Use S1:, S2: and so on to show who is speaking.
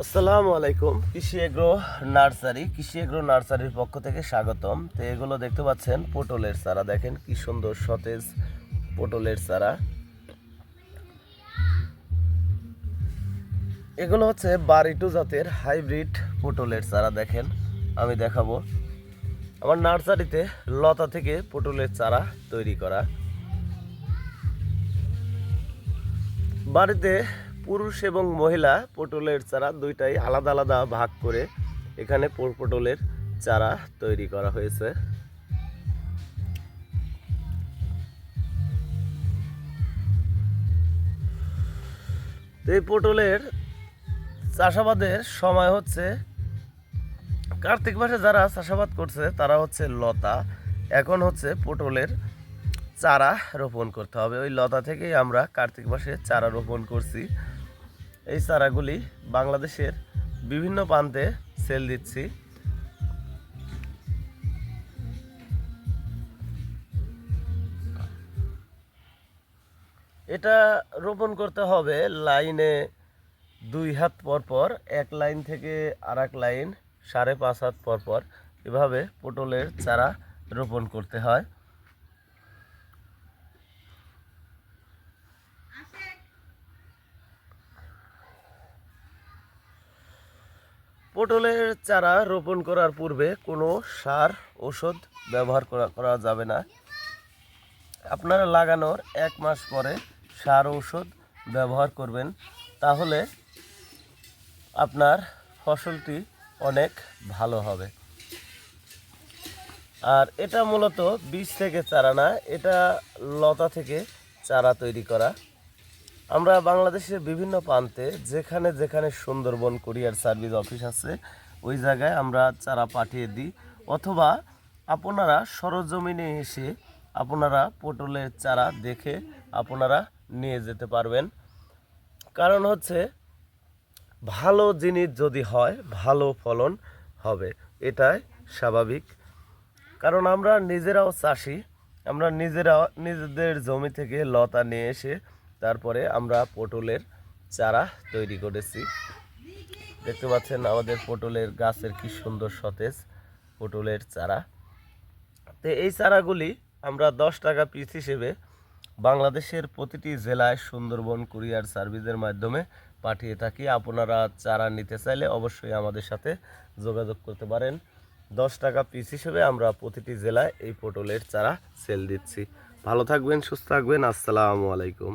S1: আসসালামু আলাইকুম। কৃষি এগ্রো নার্সারি, কৃষি এগ্রো নার্সারির পক্ষ থেকে স্বাগতম। তো এগুলো দেখতে পাচ্ছেন, পটলের চারা। দেখেন কি সুন্দর সতেজ পটলের চারা। এগুলো হচ্ছে বারিটু জাতের হাইব্রিড পটলের চারা। দেখেন, আমি দেখাবো। আমার নার্সারিতে লতা থেকে পটলের চারা তৈরি করা। বাড়িতে পুরুষ এবং মহিলা পটলের চারা দুইটাই আলাদা আলাদা ভাগ করে এখানে পটলের চারা তৈরি করা হয়েছে। এই পটলের চাষাবাদের সময় হচ্ছে, কার্তিক মাসে যারা চাষাবাদ করছে তারা হচ্ছে লতা। এখন হচ্ছে পটলের চারা রোপণ করতে হবে। ওই লতা থেকেই আমরা কার্তিক মাসে চারা রোপণ করছি। এই চারাগুলি বাংলাদেশের বিভিন্ন প্রান্তে সেল দিচ্ছি। এটা রোপণ করতে হবে লাইনে দুই হাত পর পর, এক লাইন থেকে আর লাইন, সাড়ে পাঁচ হাত পর পর। এভাবে পটলের চারা রোপণ করতে হয়। পটলের চারা রোপণ করার পূর্বে কোনো সার ওষুধ ব্যবহার করা করা যাবে না। আপনারা লাগানোর এক মাস পরে সার, ঔষধ ব্যবহার করবেন, তাহলে আপনার ফসলটি অনেক ভালো হবে। আর এটা মূলত বীজ থেকে চারা না, এটা লতা থেকে চারা তৈরি করা। আমরা বাংলাদেশের বিভিন্ন প্রান্তে যেখানে যেখানে সুন্দরবন কুরিয়ার সার্ভিস অফিস আছে, ওই জায়গায় আমরা চারা পাঠিয়ে দিই। অথবা আপনারা সরজমিনে এসে আপনারা পটলের চারা দেখে আপনারা নিয়ে যেতে পারবেন। কারণ হচ্ছে, ভালো জিনিস যদি হয়, ভালো ফলন হবে, এটাই স্বাভাবিক। কারণ আমরা নিজেরাও চাষি, আমরা নিজেরাও নিজেদের জমি থেকে লতা নিয়ে এসে তারপরে আমরা পটলের চারা তৈরি করেছি। দেখতে পাচ্ছেন আমাদের পটলের গাছের কি সুন্দর সতেজ পটলের চারা। তো এই চারাগুলি আমরা দশ টাকা পিস হিসেবে বাংলাদেশের প্রতিটি জেলায় সুন্দরবন কুরিয়ার সার্ভিসের মাধ্যমে পাঠিয়ে থাকি। আপনারা চারা নিতে চাইলে অবশ্যই আমাদের সাথে যোগাযোগ করতে পারেন। দশ টাকা পিস হিসেবে আমরা প্রতিটি জেলায় এই পটলের চারা সেল দিচ্ছি। ভালো থাকবেন, সুস্থ থাকবেন। আসসালামু আলাইকুম।